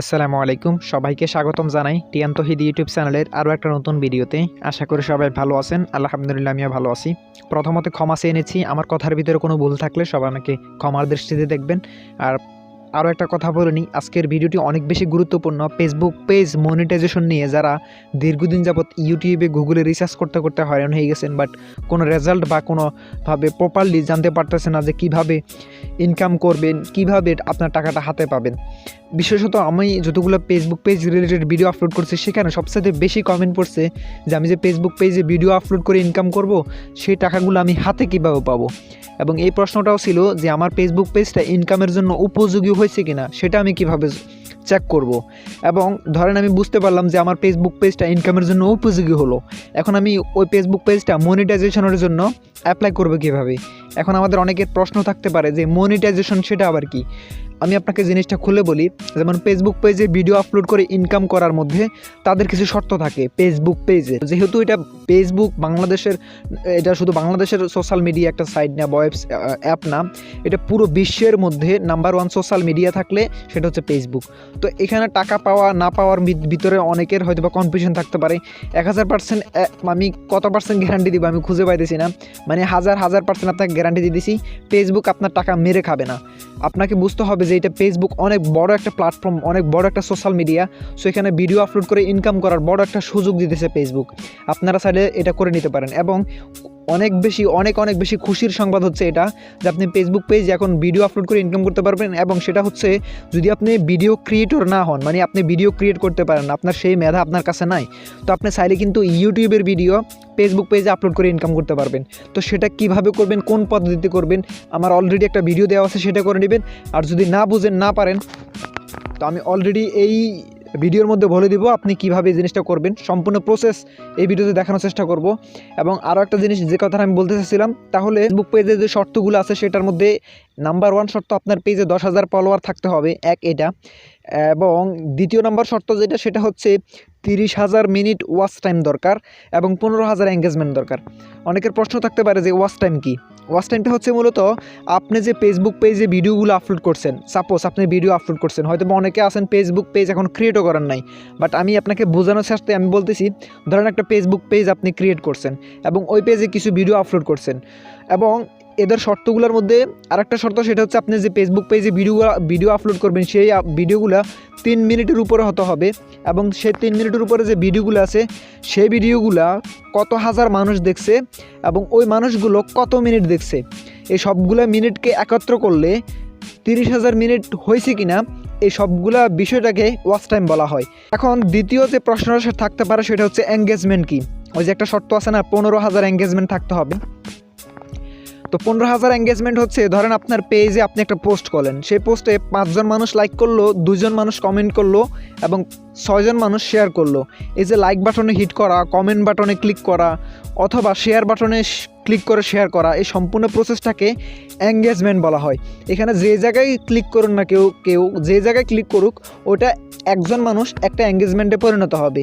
আসসালামু আলাইকুম। সবাইকে স্বাগতম জানাই টিয়ান তহিদ ইউটিউব চ্যানেলের আরও একটা নতুন ভিডিওতে। আশা করি সবাই ভালো আছেন। আলহামদুলিল্লাহ, আমিও ভালো আছি। প্রথমত ক্ষমা চেয়ে এনেছি আমার কথার ভিতরে কোনো ভুল থাকলে সবাই আমাকে ক্ষমার দৃষ্টিতে দেখবেন। আর আরও একটা কথা বলে নিই, আজকের ভিডিওটি অনেক বেশি গুরুত্বপূর্ণ। ফেসবুক পেজ মনিটাইজেশন নিয়ে যারা দীর্ঘদিন যাবৎ ইউটিউবে গুগলে রিসার্চ করতে করতে হয়রান হয়ে গেছেন বাট কোনো রেজাল্ট বা কোনোভাবে প্রপারলি জানতে পারতেছে না যে কীভাবে ইনকাম করবেন, কীভাবে আপনার টাকাটা হাতে পাবেন। বিশেষত আমি যতগুলো Facebook page related video upload করছি, সেখানে সবসাথে বেশি কমেন্ট পড়ছে যে আমি যে ফেসবুক পেজে ভিডিও আপলোড করে ইনকাম করব, সেই টাকাগুলো আমি হাতে কীভাবে পাবো? এবং এই প্রশ্নটাও ছিল যে আমার ফেসবুক পেজটা ইনকামের জন্য উপযোগী হয়েছে কিনা, সেটা আমি কীভাবে চেক করব? এবং ধরেন আমি বুঝতে পারলাম যে আমার ফেসবুক পেজটা ইনকামের জন্য উপযোগী হলো। এখন আমি ওই ফেসবুক পেজটা মনিটাইজেশনের জন্য অ্যাপ্লাই করব কীভাবে? এখন আমাদের অনেকের প্রশ্ন থাকতে পারে যে মনিটাইজেশন সেটা আবার কি? আমি আপনাকে জিনিসটা খুলে বলি, যেমন ফেসবুক পেজে ভিডিও আপলোড করে ইনকাম করার মধ্যে তাদের কিছু শর্ত থাকে ফেসবুক পেজে যেহেতু এটা ফেসবুক বাংলাদেশের, এটা শুধু বাংলাদেশের সোশ্যাল মিডিয়া একটা সাইট না ওয়েবস অ্যাপ না, এটা পুরো বিশ্বের মধ্যে নাম্বার ওয়ান সোশ্যাল মিডিয়া থাকলে সেটা হচ্ছে ফেসবুক তো এখানে টাকা পাওয়া, না পাওয়ার ভিত- ভিতরে অনেকের হয়তো বা কনফিউশন থাকতে পারে। এক হাজার পার্সেন্ট আমি কত পার্সেন্ট গ্যারান্টি দিব আমি খুঁজে পাইতেছি না। মানে হাজার হাজার পার্সেন্ট আপনাকে গ্যারান্টি দিয়ে দিছি ফেসবুক আপনার টাকা মেরে খাবে না। আপনাকে বুঝতে হবে যে এটা ফেসবুক অনেক বড় একটা প্ল্যাটফর্ম অনেক বড় একটা সোশ্যাল মিডিয়া সো এখানে ভিডিও আপলোড করে ইনকাম করার বড় একটা সুযোগ দিতেছে ফেসবুক আপনারা চাইলে এটা করে নিতে পারেন এবং অনেক বেশি, অনেক অনেক বেশি খুশির সংবাদ হচ্ছে এটা, যে আপনি ফেসবুক পেজ এখন ভিডিও আপলোড করে ইনকাম করতে পারবেন এবং সেটা হচ্ছে যদি আপনি ভিডিও ক্রিয়েটর না হন মানে আপনি ভিডিও ক্রিয়েট করতে পারেন, আপনার সেই মেধা আপনার কাছে নাই, তো আপনি চাইলে কিন্তু ইউটিউবের ভিডিও ফেসবুক পেজে আপলোড করে ইনকাম করতে পারবেন। তো সেটা কীভাবে করবেন, কোন পদ্ধতিতে করবেন, আমার অলরেডি একটা ভিডিও দেওয়া আছে, সেটা করে নেবেন, আর যদি না বুঝেন, না পারেন, তো আমি অলরেডি এই ভিডিওর মধ্যে বলে দিব আপনি কীভাবে এই জিনিসটা করবেন। সম্পূর্ণ প্রসেস এই ভিডিওতে দেখানোর চেষ্টা করব। এবং আরও একটা জিনিস, যে কথাটা আমি বলতে চাচ্ছিলাম, তাহলে ফেসবুক পেজে যে শর্তগুলো আছে, সেটার মধ্যে নাম্বার ওয়ান শর্ত আপনার পেজে দশ হাজার ফলোয়ার থাকতে হবে। এক, এটা। এবং দ্বিতীয় নাম্বার শর্ত যেটা, সেটা হচ্ছে তিরিশ হাজার মিনিট ওয়াচ টাইম দরকার এবং পনেরো হাজার এঙ্গেজমেন্ট দরকার। অনেকের প্রশ্ন থাকতে পারে যে ওয়াচ টাইম কি? ওয়াচ টাইমটা হচ্ছে মূলত আপনি যে ফেসবুক পেজে ভিডিওগুলো আপলোড করছেন সাপোজ আপনি ভিডিও আপলোড করছেন হয়তো বা অনেকে আছেন ফেসবুক পেজ এখন ক্রিয়েটও করেন নাই বাট আমি আপনাকে বোঝানোর সাথে আমি বলতেছি, ধরেন একটা ফেসবুক পেজ আপনি ক্রিয়েট করছেন, এবং ওই পেজে কিছু ভিডিও আপলোড করছেন, এবং এদের শর্তগুলোর মধ্যে আরেকটা শর্ত সেটা হচ্ছে আপনি যে ফেসবুক পেজে ভিডিও ভিডিও আপলোড করবেন, সেই ভিডিওগুলো তিন মিনিটের উপরে হতে হবে এবং সেই তিন মিনিটের উপরে যে ভিডিওগুলো আছে, সেই ভিডিওগুলো কত হাজার মানুষ দেখছে এবং ওই মানুষগুলো কত মিনিট দেখছে? এই সবগুলো মিনিটকে একত্র করলে তিরিশ হাজার মিনিট হয়েছে কিনা, এই সবগুলা বিষয়টাকে ওয়াচ টাইম বলা হয়। এখন দ্বিতীয় যে প্রশ্নটা সে থাকতে পারে সেটা হচ্ছে এঙ্গেজমেন্ট কি? ওই যে একটা শর্ত আছে না, পনেরো হাজার এঙ্গেজমেন্ট থাকতে হবে। তো পনেরো হাজার এঙ্গেজমেন্ট হচ্ছে। ধরেন আপনার পেজে আপনি একটা পোস্ট করলেন সেই পোস্টে পাঁচজন মানুষ লাইক করল দুজন মানুষ কমেন্ট করল এবং ছয়জন মানুষ শেয়ার করল। এই যে লাইক বাটনে হিট করা কমেন্ট বাটনে ক্লিক করা অথবা শেয়ার বাটনে ক্লিক করে শেয়ার করা, এই সম্পূর্ণ প্রসেসটাকে এঙ্গেজমেন্ট বলা হয়। এখানে যে জায়গায় ক্লিক করুন না কেউ কেউ, যে জায়গায় ক্লিক করুক, ওটা একজন মানুষ একটা এঙ্গেজমেন্টে পরিণত হবে।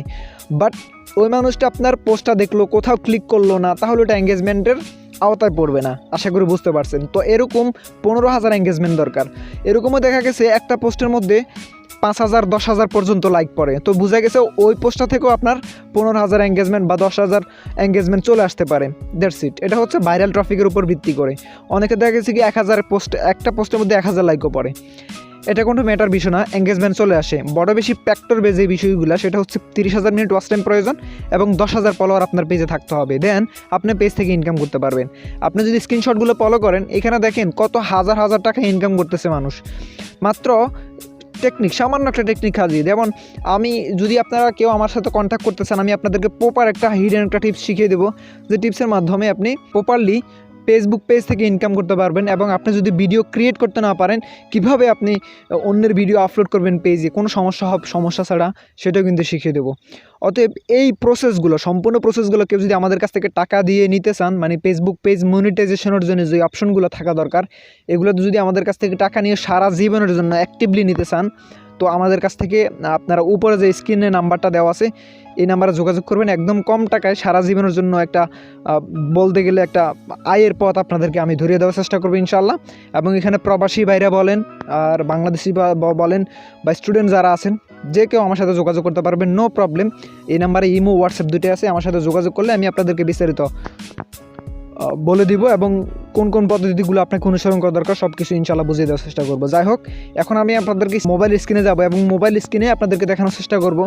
বাট ওই মানুষটা আপনার পোস্টটা দেখল, কোথাও ক্লিক করল না, তাহলে ওটা এঙ্গেজমেন্টের আওতায় পড়বে না, আশা করি বুঝতে পারছেন। তো এরকম পনেরো হাজার এঙ্গেজমেন্ট দরকার। এরকমও দেখা গেছে একটা পোস্টের মধ্যে পাঁচ হাজার, দশ হাজার পর্যন্ত লাইক পড়ে। তো বোঝা গেছে ওই পোস্টটা থেকেও আপনার পনেরো হাজার এঙ্গেজমেন্ট বা দশ হাজার এঙ্গেজমেন্ট চলে আসতে পারে। দ্যাটস ইট এটা হচ্ছে ভাইরাল ট্রাফিকের উপর ভিত্তি করে। অনেকে দেখা গেছে কি এক হাজার পোস্ট একটা পোস্টের মধ্যে এক হাজার লাইকও পড়ে। এটা কোনো ম্যাটার বিষয় না এঙ্গেজমেন্ট চলে আসে। বড় বেশি প্যাক্টর বেজে বিষয়গুলো, সেটা হচ্ছে তিরিশ হাজার মিনিট ওয়াচ টাইম প্রয়োজন এবং দশ হাজার ফলোয়ার আপনার পেজে থাকতে হবে। দেন আপনি পেজ থেকে ইনকাম করতে পারবেন। আপনি যদি স্ক্রিনশটগুলো ফলো করেন, এখানে দেখেন কত হাজার হাজার টাকা ইনকাম করতেছে মানুষ। মাত্র টেকনিক সামান্য একটা টেকনিক কাজিয়ে যেমন, আমি যদি আপনারা কেউ আমার সাথে কন্ট্যাক্ট করতে চান, আমি আপনাদেরকে প্রপার একটা হিডেন একটা টিপস শিখিয়ে দেবো। যে টিপসের মাধ্যমে আপনি প্রপারলি ফেসবুক পেজ থেকে ইনকাম করতে পারবেন এবং আপনি যদি ভিডিও ক্রিয়েট করতে না পারেন, কীভাবে আপনি অন্যের ভিডিও আপলোড করবেন পেজে কোনো সমস্যা হবে, সমস্যা ছাড়া সেটাও কিন্তু শিখিয়ে দেবো। অতএব এই প্রসেসগুলো সম্পূর্ণ প্রসেসগুলো কেউ যদি আমাদের কাছ থেকে টাকা দিয়ে নিতে চান মানে ফেসবুক পেজ মনিটাইজেশনের জন্য যে অপশনগুলো থাকা দরকার, এগুলো যদি আমাদের কাছ থেকে টাকা নিয়ে সারা জীবনের জন্য অ্যাক্টিভলি নিতে চান তো আমাদের কাছ থেকে, আপনারা উপরে যে স্ক্রিনে নাম্বারটা দেওয়া আছে, এই নাম্বারে যোগাযোগ করবেন। একদম কম টাকায় সারা জীবনের জন্য একটা বলতে গেলে একটা আয়ের পথ আপনাদেরকে আমি ধরিয়ে দেওয়ার চেষ্টা করব ইনশাল্লাহ এবং এখানে প্রবাসী ভাইরা বলেন, আর বাংলাদেশি বলেন বা স্টুডেন্ট যারা আছেন, যে কেউ আমার সাথে যোগাযোগ করতে পারবেন নো প্রবলেম এই নাম্বারে ইমো হোয়াটসঅ্যাপ দুটোই আছে, আমার সাথে যোগাযোগ করলে আমি আপনাদেরকে বিস্তারিত বলে দিব এবং কোন কোন পদ্ধতিগুলো আপনাকে অনুসরণ করা দরকার সব কিছু ইনশাল্লাহ বুঝিয়ে দেওয়ার চেষ্টা করব। যাই হোক, এখন আমি আপনাদেরকে মোবাইল স্ক্রিনে যাব এবং মোবাইল স্ক্রিনে আপনাদেরকে দেখানোর চেষ্টা করব,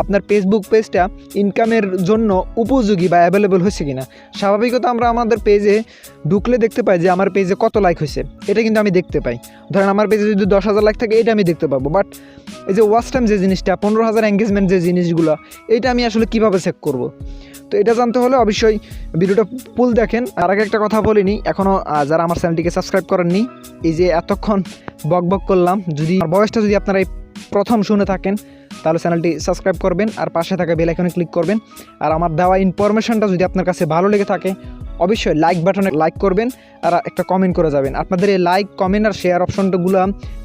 আপনার ফেসবুক পেজটা ইনকামের জন্য উপযোগী বা অ্যাভেলেবল হয়েছে কিনা। স্বাভাবিকত আমরা আমাদের পেজে ঢুকলে দেখতে পাই যে আমার পেজে কত লাইক হয়েছে, এটা কিন্তু আমি দেখতে পাই। ধরেন আমার পেজে যদি দশ হাজার লাইক থাকে, এটা আমি দেখতে পাবো। বাট এই যে ওয়াচ টাইম যে জিনিসটা, পনেরো হাজার এঙ্গেজমেন্ট যে জিনিসগুলো এইটা আমি আসলে কীভাবে চেক করব? তো এটা জানতে হলে অবশ্যই ভিডিওটা ফুল দেখেন। আর আগে একটা কথা বলিনি এখনও যারা আমার চ্যানেলটিকে সাবস্ক্রাইব করেননি, এই যে এতক্ষণ বক বক করলাম, যদি বয়সটা যদি আপনারা এই প্রথম শুনে থাকেন, তাহলে চ্যানেলটি সাবস্ক্রাইব করবেন, আর পাশে থাকা বেল আইকনে ক্লিক করবেন। আর আমার দেওয়া ইনফরমেশনটা যদি আপনার কাছে ভালো লেগে থাকে অবশ্যই লাইক বাটনে লাইক করবেন আর একটা কমেন্ট করে যাবেন। আপনাদের এই লাইক কমেন্ট আর শেয়ার অপশনটাগুলো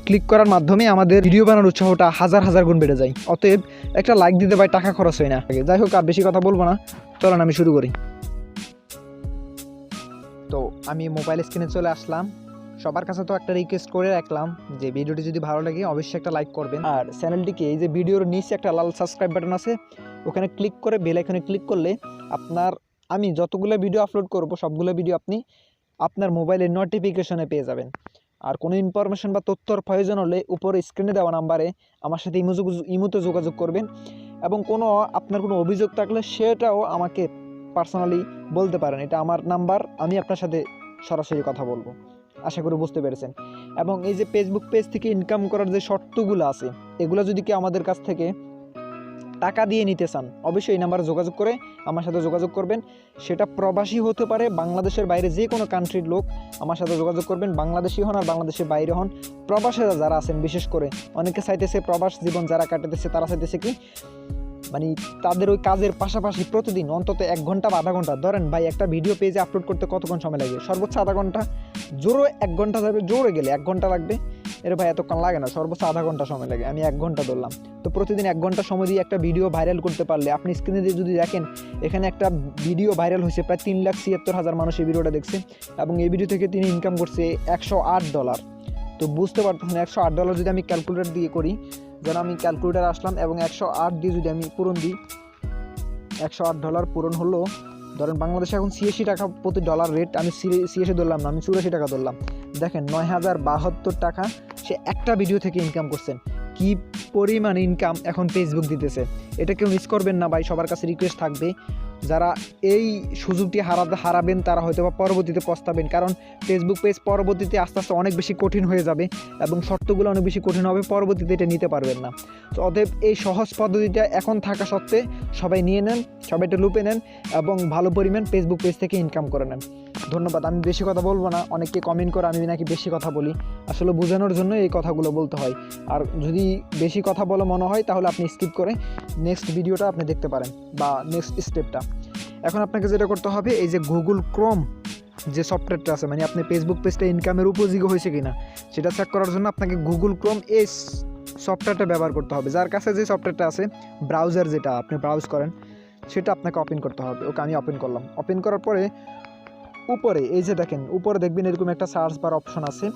ক্লিক করার মাধ্যমে আমাদের ভিডিও বানানোর উৎসাহটা হাজার হাজার গুণ বেড়ে যায়। অতএব একটা লাইক দিতে ভাই টাকা খরচ হয় না। যাই হোক, আর বেশি কথা বলব না। চলেন, আমি শুরু করি। তো আমি মোবাইল স্ক্রিনে চলে আসলাম। সবার কাছে তো একটা রিকোয়েস্ট করে রাখলাম যে ভিডিওটি যদি ভালো লাগে, অবশ্যই একটা লাইক করবেন। আর চ্যানেলটিকে এই যে ভিডিওর নিচে একটা লাল সাবস্ক্রাইব বাটন আছে, ওখানে ক্লিক করে বেল আইকনে ক্লিক করলে আপনার আমি যতগুলো ভিডিও আপলোড করব, সবগুলো ভিডিও আপনি আপনার মোবাইলে নোটিফিকেশনে পেয়ে যাবেন। আর কোনো ইনফরমেশন বা তথ্যর প্রয়োজন হলে উপরে স্ক্রিনে দেওয়া নাম্বারে আমার সাথে ইমো ইমোতে যোগাযোগ করবেন এবং কোনো আপনার কোনো অভিযোগ থাকলে সেটাও আমাকে পার্সোনালি বলতে পারেন। এটা আমার নাম্বার আমি আপনার সাথে সরাসরি কথা বলব। আশা করি বুঝতে পেরেছেন। এবং এই যে ফেসবুক পেজ থেকে ইনকাম করার যে শর্তগুলো আছে, এগুলো যদি কি আমাদের কাছ থেকে টাকা দিয়ে নিতে চান, অবশ্যই এই নাম্বারে যোগাযোগ করে আমার সাথে যোগাযোগ করবেন। সেটা প্রবাসী হতে পারে, বাংলাদেশের বাইরে যে কোনো কান্ট্রির লোক আমার সাথে যোগাযোগ করবেন, বাংলাদেশি হন আর বাংলাদেশের বাইরে হন। প্রবাসীরা যারা আছেন, বিশেষ করে অনেকে চাইতেছে প্রবাস জীবন যারা কাটাতেছে তারা চাইতেছে কি? মানে তাদের ওই কাজের পাশাপাশি প্রতিদিন অন্তত এক ঘণ্টা বা আধা ঘণ্টা, ধরেন ভাই একটা ভিডিও পেজে আপলোড করতে কতক্ষণ সময় লাগে? সর্বোচ্চ আধা ঘণ্টা, জোরে এক ঘণ্টা যাবে, জোরে গেলে এক ঘণ্টা লাগবে। এর ভাই এতক্ষণ লাগে না, সর্বোচ্চ আধা ঘণ্টা সময় লাগে, আমি এক ঘণ্টা ধরলাম। তো প্রতিদিন এক ঘণ্টা সময় দিয়ে একটা ভিডিও ভাইরাল করতে পারলে, আপনি স্ক্রিনে দিয়ে যদি দেখেন, এখানে একটা ভিডিও ভাইরাল হয়েছে, প্রায় তিন লাখ ছিয়াত্তর হাজার মানুষ এই ভিডিওটা দেখছে, এবং এই ভিডিও থেকে তিনি ইনকাম করছে একশো আট ডলার তো বুঝতে পারতেছেন, একশো আট ডলার যদি আমি ক্যালকুলেটর দিয়ে করি, যেন আমি ক্যালকুলেটার আসলাম এবং একশো আট দিয়ে যদি আমি পূরণ দিই, একশো আট ডলার পূরণ হলো, ধরেন বাংলাদেশে এখন ছিয়াশি টাকা প্রতি ডলার রেট আমি ছিয়াশি ধরলাম না, আমি চুরাশি টাকা ধরলাম। দেখেন নয় হাজার বাহাত্তর টাকা সে একটা ভিডিও থেকে ইনকাম করছেন। কি পরিমাণ ইনকাম এখন ফেসবুক দিতেছে? এটা কেউ মিস করবেন না ভাই, সবার কাছে রিকোয়েস্ট থাকবে। যারা এই সুযোগটি হারাতে হারাবেন, তারা হয়তো বা পরবর্তীতে পস্তাবেন। কারণ ফেসবুক পেজ পরবর্তীতে আস্তে আস্তে অনেক বেশি কঠিন হয়ে যাবে এবং শর্তগুলো অনেক বেশি কঠিন হবে, পরবর্তীতে এটা নিতে পারবেন না। তো অতএব এই সহজ পদ্ধতিটা এখন থাকা সত্ত্বে সবাই নিয়ে নেন, সবাই এটা লুপে নেন এবং ভালো পরিমাণ ফেসবুক পেজ থেকে ইনকাম করে নেন। ধন্যবাদ। আমি বেশি কথা বলব না। অনেককে কমেন্ট করে আমি নাকি বেশি কথা বলি। আসলে বোঝানোর জন্য এই কথাগুলো বলতে হয়। আর যদি বেশি কথা বলে মনে হয়, তাহলে আপনি স্কিপ করে নেক্সট ভিডিওটা আপনি দেখতে পারেন বা নেক্সট স্টেপটা এখন আপনাকে যেটা করতে হবে, এই যে গুগল ক্রোম যে সফটওয়্যারটা আছে মানে আপনি ফেসবুক পেজটা ইনকামের উপযোগী হয়েছে কিনা, সেটা চেক করার জন্য আপনাকে গুগল ক্রোম এই সফটওয়্যারটা ব্যবহার করতে হবে। যার কাছে যে সফটওয়্যারটা আছে ব্রাউজার যেটা আপনি ব্রাউজ করেন, সেটা আপনাকে ওপেন করতে হবে। ওকে, আমি ওপেন করলাম। ওপেন করার পরে উপরে, এই যে দেখেন, উপরে দেখবেন এরকম একটা সার্চ বার অপশন আছে।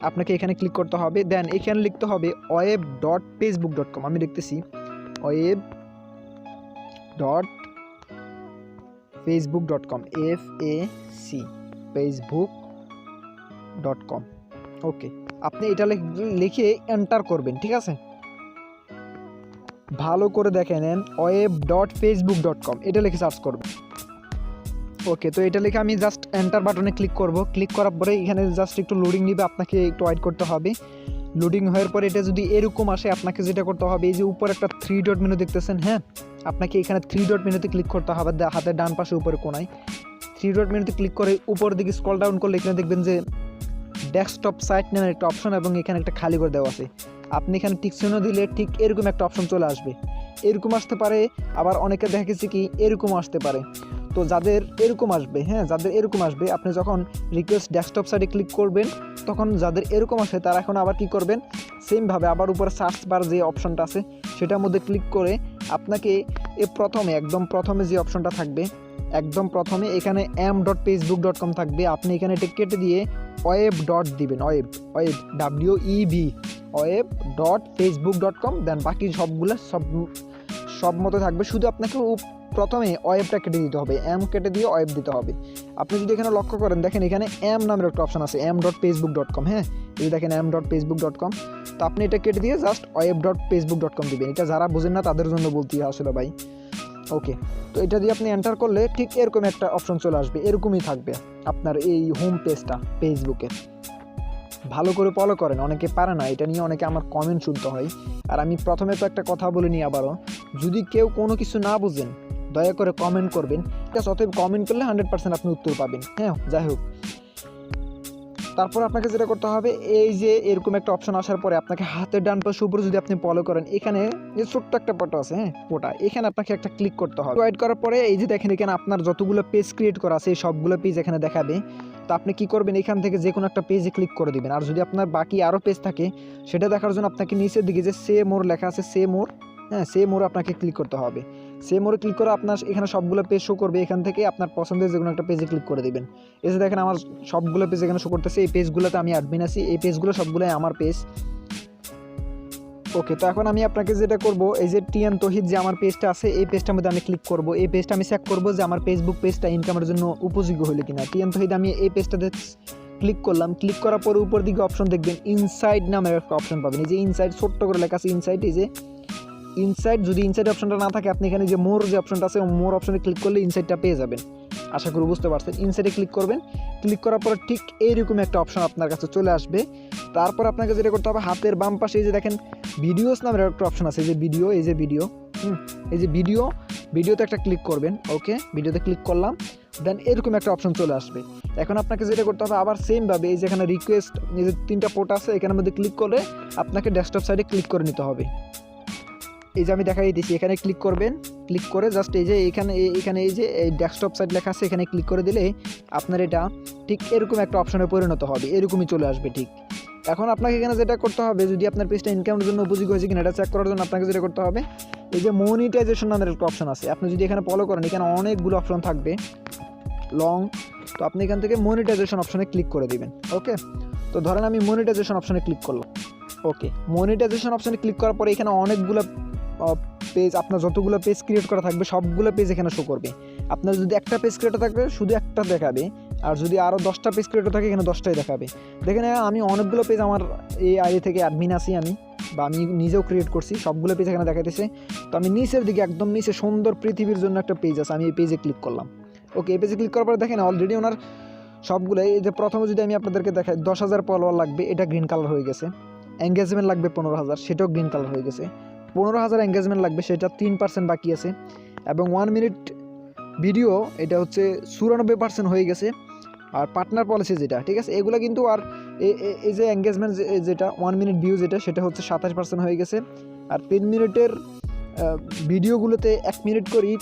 আপনাকে এখানে ক্লিক করতে হবে। দেন এখানে লিখতে হবে web dot Facebook dot com আমি লিখতেছি web dot Facebook dot com F A C Facebook dot com okay আপনি এটা লিখ- এন্টার করবেন, ঠিক আছে? ভালো করে দেখে নেন web dot Facebook dot com এটা লিখে সার্চ করবেন। ওকে তো এটা লিখে আমি জাস্ট এন্টার বাটনে ক্লিক করব। ক্লিক করার পরে এখানে জাস্ট একটু লোডিং নিবে, আপনাকে একটু ওয়েট করতে হবে। লোডিং হওয়ার পরে এটা যদি এরকম আসে, আপনাকে যেটা করতে হবে, এই যে উপর একটা থ্রি ডট মেনু দেখতেছেন হ্যাঁ? আপনাকে এখানে থ্রি ডট মেনুতে ক্লিক করতে হবে হাতের ডান পাশে উপরে কোনায়। থ্রি ডট মেনুতে ক্লিক করে উপর দিকে স্ক্রল ডাউন করলে এখানে দেখবেন যে ডেস্কটপ সাইট নামের একটা অপশন এবং এখানে একটা খালি করে দেওয়া আছে। আপনি এখানে টিক চিহ্ন দিলে ঠিক এরকম একটা অপশন চলে আসবে। এরকম আসতে পারে, আবার অনেকে দেখেছি কি এরকম আসতে পারে। তো যাদের এরকম আসবে হ্যাঁ যাদের এরকম আসবে, আপনি যখন রিকোয়েস্ট ডেস্কটপ সাইডে ক্লিক করবেন, তখন যাদের এরকম আসে, তারা এখন আবার কি করবেন? সেমভাবে আবার উপরে সার্চ বার যে অপশনটা আছে, সেটার মধ্যে ক্লিক করে আপনাকে এ প্রথমে, একদম প্রথমে যে অপশনটা থাকবে, একদম প্রথমে এখানে M dot Facebook dot com থাকবে। আপনি এখানে এটা কেটে দিয়ে ওয়েব ডট দিবেন web web W E B web dot Facebook dot com দেন বাকি সবগুলো সব সব মতো থাকবে। শুধু আপনাকে প্রথমে ওয়েবটা কেটে দিতে হবে। এম কেটে দিয়ে ওয়েব দিতে হবে। আপনি যদি এখানে লক্ষ্য করেন, দেখেন এখানে এম নামের একটা অপশন আছে M dot Facebook dot com হ্যাঁ? এই দেখেন M dot Facebook dot com তো আপনি এটা কেটে দিয়ে just web dot Facebook dot com দিবেন। এটা যারা বোঝেন না, তাদের জন্য বলতে আসলে ভাই। ওকে তো এটা দিয়ে আপনি এন্টার করলে ঠিক এরকম একটা অপশন চলে আসবে। এরকমই থাকবে আপনার এই হোম পেজটা ফেসবুকে ভালো করে ফলো করেন, অনেকে পারে না, এটা নিয়ে অনেকে আমার কমেন্ট শুনতে হয়। আর আমি প্রথমে তো একটা কথা বলে নিই আবারও, যদি কেউ কোনো কিছু না বুঝেন, দয়া করে কমেন্ট করবেন। ঠিক আছে অতএব কমেন্ট করলে হান্ড্রেড পার্সেন্ট আপনি উত্তর পাবেন। হ্যাঁ যাই হোক। তারপর আপনাকে যেটা করতে হবে, এই যে এরকম একটা অপশন আসার পরে আপনাকে হাতের ডান পাশে উপরে যদি আপনি ফলো করেন, এখানে যে ছোট্ট একটা পটো আছে হ্যাঁ পোটা এখানে আপনাকে একটা ক্লিক করতে হবে। ওয়েট করার পরে এই যে দেখেন, এখানে আপনার যতগুলো পেজ ক্রিয়েট করা আছে সবগুলো পেজ এখানে দেখাবে। তো আপনি কি করবেন? এখান থেকে যে কোনো একটা পেজে ক্লিক করে দেবেন। আর যদি আপনার বাকি আরও পেজ থাকে, সেটা দেখার জন্য আপনাকে নিচের দিকে যে সে মোর লেখা আছে সে মোর হ্যাঁ সে মোর আপনাকে ক্লিক করতে হবে। সে মোরে ক্লিক করে আপনার এখানে সবগুলো পেজ শো করবে। এখান থেকে আপনার পছন্দের যে কোনো একটা পেজে ক্লিক করে দেবেন। এসে দেখেন, আমার সবগুলো পেজ এখানে শো করতেছে। এই পেজগুলোতে আমি অ্যাডমিন আছি। এই পেজগুলো সবগুলোই আমার পেজ ওকে তো এখন আমি আপনাকে যেটা করব, এই যে টিএন তহিদ যে আমার পেজটা আছে, এই পেজটার মধ্যে আমি ক্লিক করব। এই পেজটা আমি চেক করব যে আমার ফেসবুক পেজটা ইনকামের জন্য উপযোগী হলো কিনা। টিএন তহিদ আমি এই পেজটাতে ক্লিক করলাম। ক্লিক করার পরে উপর দিকে অপশন দেখবেন ইনসাইড নামের একটা অপশন পাবেন। এই যে ইনসাইড ছোট্ট করে লেখা আছে ইনসাইড এই যে ইনসাইড যদি ইনসাইড অপশনটা না থাকে, আপনি এখানে যে মোর যে অপশনটা আছে মোর অপশনে ক্লিক করলে ইনসাইডটা পেয়ে যাবেন। আশা করি বুঝতে পারছেন। ইনসাইডে ক্লিক করবেন। ক্লিক করার পর ঠিক এইরকম একটা অপশন আপনার কাছে চলে আসবে। তারপর আপনাকে যেটা করতে হবে, হাতের বাম পাশে এই যে দেখেন ভিডিওস নামের একটা অপশন আছে। এই যে ভিডিও এই যে ভিডিও হুম, এই যে ভিডিও ভিডিওতে একটা ক্লিক করবেন। ওকে ভিডিওতে ক্লিক করলাম। দেন এরকম একটা অপশন চলে আসবে। এখন আপনাকে যেটা করতে হবে, আবার সেমভাবে এই যে এখানে রিকোয়েস্ট এই যে তিনটা পোর্ট আছে, এখানের মধ্যে ক্লিক করলে আপনাকে ডেস্কটপ সাইডে ক্লিক করে নিতে হবে। এই যে আমি দেখাই দিচ্ছি এখানে ক্লিক করবেন ক্লিক করে জাস্ট এই যে এখানে এখানে এই যে এই ডেস্কটপ সাইট লেখা আছে, এখানে ক্লিক করে দিলে আপনার এটা ঠিক এরকম একটা অপশনে পরিণত হবে, এরকমই চলে আসবে ঠিক। এখন আপনাকে এখানে যেটা করতে হবে, যদি আপনার পেজটা ইনকামের জন্য উপযোগী হয়েছে কিনা, এটা চেক করার জন্য আপনাকে যেটা করতে হবে, এই যে মনিটাইজেশন নামের একটা অপশন আছে। আপনি যদি এখানে ফলো করেন, এখানে অনেকগুলো অপশন থাকবে লং তো আপনি এখান থেকে মনিটাইজেশন অপশনে ক্লিক করে দিবেন ওকে তো ধরেন আমি মনিটাইজেশন অপশনে ক্লিক করলাম ওকে মনিটাইজেশন অপশনে ক্লিক করার পরে এখানে অনেকগুলো পেজ আপনার যতগুলো পেজ ক্রিয়েট করা থাকবে, সবগুলো পেজ এখানে শো করবে। আপনার যদি একটা পেজ ক্রিয়েটর থাকবে, শুধু একটা দেখাবে, আর যদি আরও দশটা পেজ ক্রিয়েটর থাকে, এখানে দশটাই দেখাবে। দেখেন আমি অনেকগুলো পেজ আমার এই আইএ থেকে অ্যাডমিন আছি আমি, বা আমি নিজেও ক্রিয়েট করছি, সবগুলো পেজ এখানে দেখাইতেছে। তো আমি নিচের দিকে, একদম নিচে সুন্দর পৃথিবীর জন্য একটা পেজ আছে, আমি এই পেজে ক্লিক করলাম। ওকে এই পেজে ক্লিক করার পরে দেখেন অলরেডি ওনার সবগুলো, এই যে প্রথমে যদি আমি আপনাদেরকে দেখাই, দশ হাজার ফলোয়ার লাগবে, এটা গ্রিন কালার হয়ে গেছে। এঙ্গেজমেন্ট লাগবে পনেরো হাজার, সেটাও গ্রিন কালার হয়ে গেছে। পনেরো হাজার এঙ্গেজমেন্ট লাগবে, সেটা তিন পার্সেন্ট বাকি আছে। এবং ওয়ান মিনিট ভিডিও এটা হচ্ছে চুরানব্বই পার্সেন্ট হয়ে গেছে। আর পার্টনার পলিসি যেটা, ঠিক আছে? এগুলো কিন্তু আর এই যে এঙ্গেজমেন্ট যেটা ওয়ান মিনিট ভিউ যেটা, সেটা হচ্ছে সাতাশ পার্সেন্ট হয়ে গেছে। আর তিন মিনিটের ভিডিওগুলোতে এক মিনিট করেই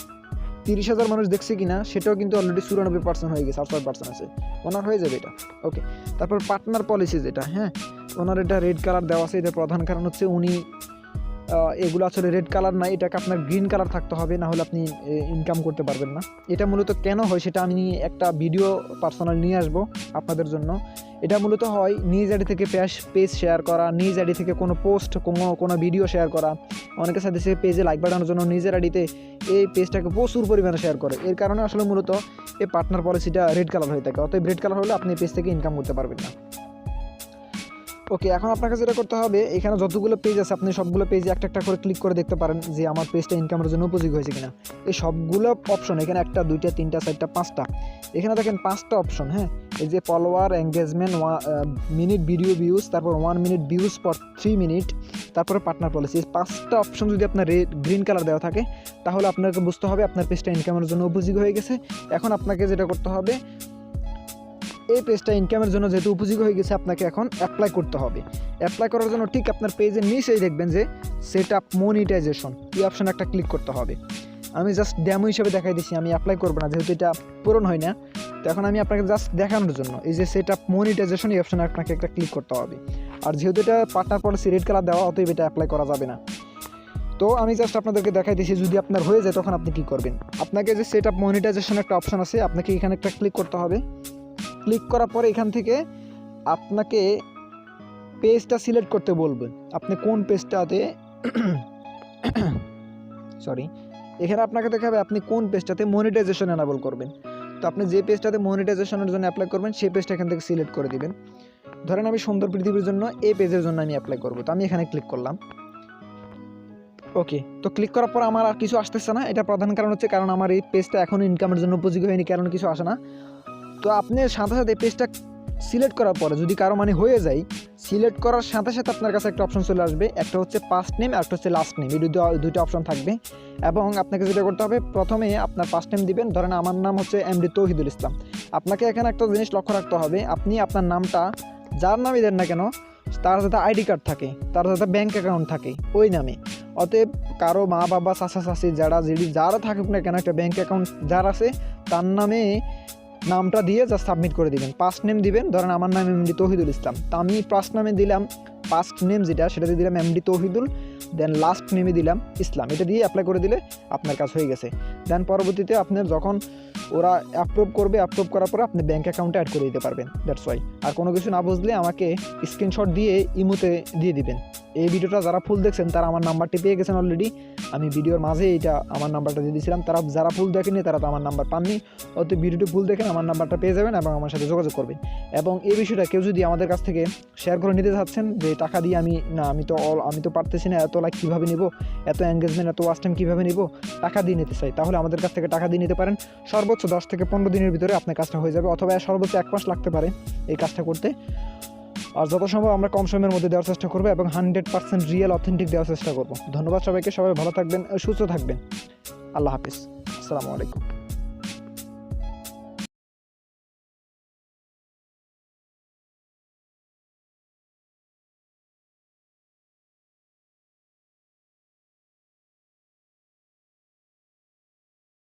তিরিশ হাজার মানুষ দেখছে কিনা, সেটাও কিন্তু অলরেডি চুরানব্বই পার্সেন্ট হয়ে গেছে আটষট্টি পার্সেন্ট আছে। ওনার হয়ে যাবে এটা। ওকে তারপর পার্টনার পলিসি যেটা হ্যাঁ? ওনার এটা রেড কালার দেওয়া আছে এটার প্রধান কারণ হচ্ছে উনি এগুলো আসলে রেড কালার না, এটাকে আপনার গ্রিন কালার থাকতে হবে না হলে আপনি ইনকাম করতে পারবেন না। এটা মূলত কেন হয় সেটা আমি একটা ভিডিও পার্সোনাল নিয়ে আসব আপনাদের জন্য। এটা মূলত হয় নিজ আইডি থেকে পেজ পেজ শেয়ার করা, নিজ আইডি থেকে কোনো পোস্ট কোনো কোনো ভিডিও শেয়ার করা। অনেকের সাথে সে পেজে লাইক বাড়ানোর জন্য নিজের আইডিতে এই পেজটাকে প্রচুর পরিমাণে শেয়ার করে। এর কারণে আসলে মূলত এই পার্টনার পলিসিটা রেড কালার হয়ে থাকে। অতএব রেড কালার হলে আপনি পেজ থেকে ইনকাম করতে পারবেন না। ওকে, এখন আপনাকে যেটা করতে হবে, এখানে যতগুলো পেজ আছে, আপনি সবগুলো পেজে একটা একটা করে ক্লিক করে দেখতে পারেন যে আমার পেজটা ইনকামের জন্য উপযোগী হয়েছে কিনা। এই সবগুলো অপশন এখানে একটা, দুইটা, তিনটা, চারটা, পাঁচটা। এখানে দেখেন পাঁচটা অপশন হ্যাঁ? এই যে follower engagement minute video views তারপর ওয়ান মিনিট ভিউজ পর থ্রি মিনিট তারপরে পার্টনার পলিসি এই পাঁচটা অপশন যদি আপনার রেড গ্রিন কালার দেওয়া থাকে, তাহলে আপনাকে বুঝতে হবে আপনার পেজটা ইনকামের জন্য উপযোগী হয়ে গেছে। এখন আপনাকে যেটা করতে হবে এই পেজটা ইনকামের জন্য যেহেতু উপযোগী হয়ে গেছে, আপনাকে এখন অ্যাপ্লাই করতে হবে। অ্যাপ্লাই করার জন্য ঠিক আপনার পেজের নিচেই দেখবেন যে সেট আপ মনিটাইজেশন এই অপশান একটা ক্লিক করতে হবে। আমি জাস্ট ড্যামো হিসেবে দেখাই দিচ্ছি আমি অ্যাপ্লাই করব না, যেহেতু এটা পূরণ হয় না। তো এখন আমি আপনাকে জাস্ট দেখানোর জন্য এই যে সেট আপ মনিটাইজেশন এই অপশানে আপনাকে একটা ক্লিক করতে হবে। আর যেহেতু এটা পার্টনার পলিসি রেড কালার দেওয়া, অতএব এটা অ্যাপ্লাই করা যাবে না। তো আমি জাস্ট আপনাদেরকে দেখাই দিচ্ছি যদি আপনার হয়ে যায় তখন আপনি কী করবেন? আপনাকে যে সেট আপ মনিটাইজেশন একটা অপশান আছে, আপনাকে এখানে একটা ক্লিক করতে হবে। ক্লিক করার পরে এখান থেকে আপনাকে পেজটা সিলেক্ট করতে বলবেন আপনি কোন পেজটাতে সরি এখানে আপনাকে দেখাবে আপনি কোন পেজটাতে মনিটাইজেশন এনাবল করবেন। তো আপনি যে পেজটাতে মনিটাইজেশনের জন্য অ্যাপ্লাই করবেন, সেই পেজটা এখান থেকে সিলেক্ট করে দিবেন। ধরেন আমি সুন্দর পৃথিবীর জন্য এই পেজের জন্য আমি অ্যাপ্লাই করব। তো আমি এখানে ক্লিক করলাম। ওকে তো ক্লিক করার পর আমার আর কিছু আসতেছে না। এটা প্রধান কারণ হচ্ছে, কারণ আমার এই পেজটা এখনও ইনকামের জন্য উপযোগী হয়নি, কারণ কিছু আসে না। তো আপনি সাথে সাথে পেজটা সিলেক্ট করার পরে যদি কারও মানে হয়ে যায় সিলেক্ট করার সাথে সাথে আপনার কাছে একটা অপশন চলে আসবে। একটা হচ্ছে ফার্স্ট নেম একটা হচ্ছে লাস্ট নেম এই দুটো অপশন থাকবে। এবং আপনাকে যেটা করতে হবে, প্রথমে আপনার ফার্স্ট নেম দিবেন। ধরেন আমার নাম হচ্ছে এমডি তৌহিদুল ইসলাম। আপনাকে এখানে একটা জিনিস লক্ষ্য রাখতে হবে। আপনি আপনার নামটা, যার নামই দেন না কেন, তার যাতে আইডি কার্ড থাকে, তার যাতে ব্যাঙ্ক অ্যাকাউন্ট থাকে, ওই নামে। অতএব কারও মা, বাবা, চাচা, চাচি, যারা যেটি যারা থাকুক না কেন, একটা ব্যাঙ্ক অ্যাকাউন্ট যার আছে, তার নামে নামটা দিয়ে জাস্ট সাবমিট করে দিবেন। পাস্ট নেম দিবেন, ধরেন আমার নাম এমডি তহিদুল ইসলাম। তো আমি পাস্ট নামে দিলাম ফার্স্ট নেম যেটা সেটাতে দিলাম এমডি তৌহিদুল দেন লাস্ট নেমে দিলাম ইসলাম। এটা দিয়ে অ্যাপ্লাই করে দিলে আপনার কাজ হয়ে গেছে। দেন পরবর্তীতে আপনার যখন ওরা অ্যাপ্রুভ করবে অ্যাপ্রুভ করার পরে আপনি ব্যাঙ্ক অ্যাকাউন্টে অ্যাড করে দিতে পারবেন। দ্যাটস ওয়াই আর কোনো কিছু না বুঝলে আমাকে স্ক্রিনশট দিয়ে ইমোতে দিয়ে দিবেন। এই ভিডিওটা যারা ফুল দেখছেন, তারা আমার নাম্বারটি পেয়ে গেছেন অলরেডি আমি ভিডিওর মাঝে এটা আমার নাম্বারটা দিয়ে দিয়েছিলাম। তারা যারা ফুল দেখেনি তারা তো আমার নাম্বার পাননি। অত ভিডিওটি ফুল দেখেন আমার নাম্বারটা পেয়ে যাবেন এবং আমার সাথে যোগাযোগ করবেন। এবং এই বিষয়টা কেউ যদি আমাদের কাছ থেকে শেয়ার করে নিতে চাচ্ছেন, যে টাকা দিয়ে আমি, না, আমি তো অল আমি তো পারতেছি না এত লাইক কীভাবে নিব? এত এঙ্গেজমেন্ট এত ওয়াচ টাইম কীভাবে নিব? টাকা দিয়ে নিতে চাই। তাহলে আমাদের কাছ থেকে টাকা দিয়ে নিতে পারেন। সর্বোচ্চ দশ থেকে পনেরো দিনের ভিতরে আপনার কাজটা হয়ে যাবে। অথবা সর্বোচ্চ এক মাস লাগতে পারে এই কাজটা করতে। আর যত সম্ভব আমরা কম সময়ের মধ্যে দেওয়ার চেষ্টা করব এবং হান্ড্রেড পার্সেন্ট রিয়েল অথেন্টিক দেওয়ার চেষ্টা করব। ধন্যবাদ সবাইকে। সবাই ভালো থাকবেন, সুস্থ থাকবেন। আল্লাহ হাফিজ। আসসালামু আলাইকুম।